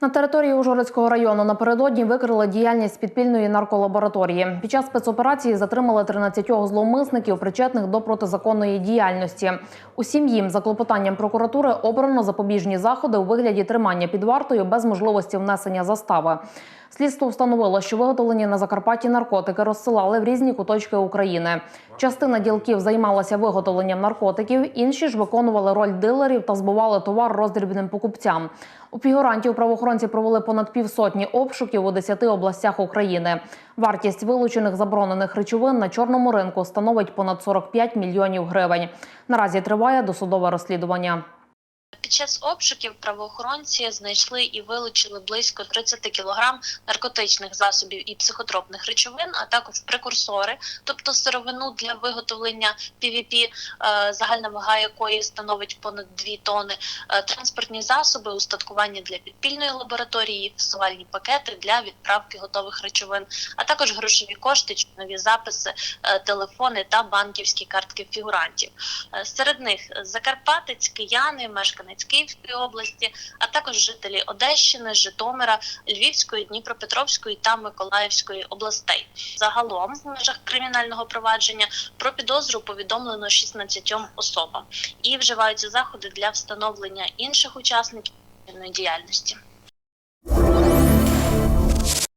На території Ужгородського району напередодні викрили діяльність підпільної нарколабораторії. Під час спецоперації затримали 13 зловмисників, причетних до протизаконної діяльності. Усім їм за клопотанням прокуратури обрано запобіжні заходи у вигляді тримання під вартою без можливості внесення застави. Слідство встановило, що виготовлені на Закарпатті наркотики розсилали в різні куточки України. Частина ділків займалася виготовленням наркотиків, інші ж виконували роль дилерів та збували товар роздрібним покупцям. У фігурантів правоохоронці провели понад півсотні обшуків у 10 областях України. Вартість вилучених заборонених речовин на чорному ринку становить понад 45 мільйонів гривень. Наразі триває досудове розслідування. Під час обшуків правоохоронці знайшли і вилучили близько 30 кілограм наркотичних засобів і психотропних речовин, а також прекурсори, тобто сировину для виготовлення PVP, е, загальна вага якої становить понад 2 тони, е, транспортні засоби, устаткування для підпільної лабораторії, фіксувальні пакети для відправки готових речовин, а також грошові кошти, нові записи, е, телефони та банківські картки фігурантів. Серед них Закарпатець, кияни, мешканець Київської області, а також жителі Одещини, Житомира, Львівської, Дніпропетровської та Миколаївської областей. Загалом в межах кримінального провадження про підозру повідомлено 16 особам і вживаються заходи для встановлення інших учасників діяльності.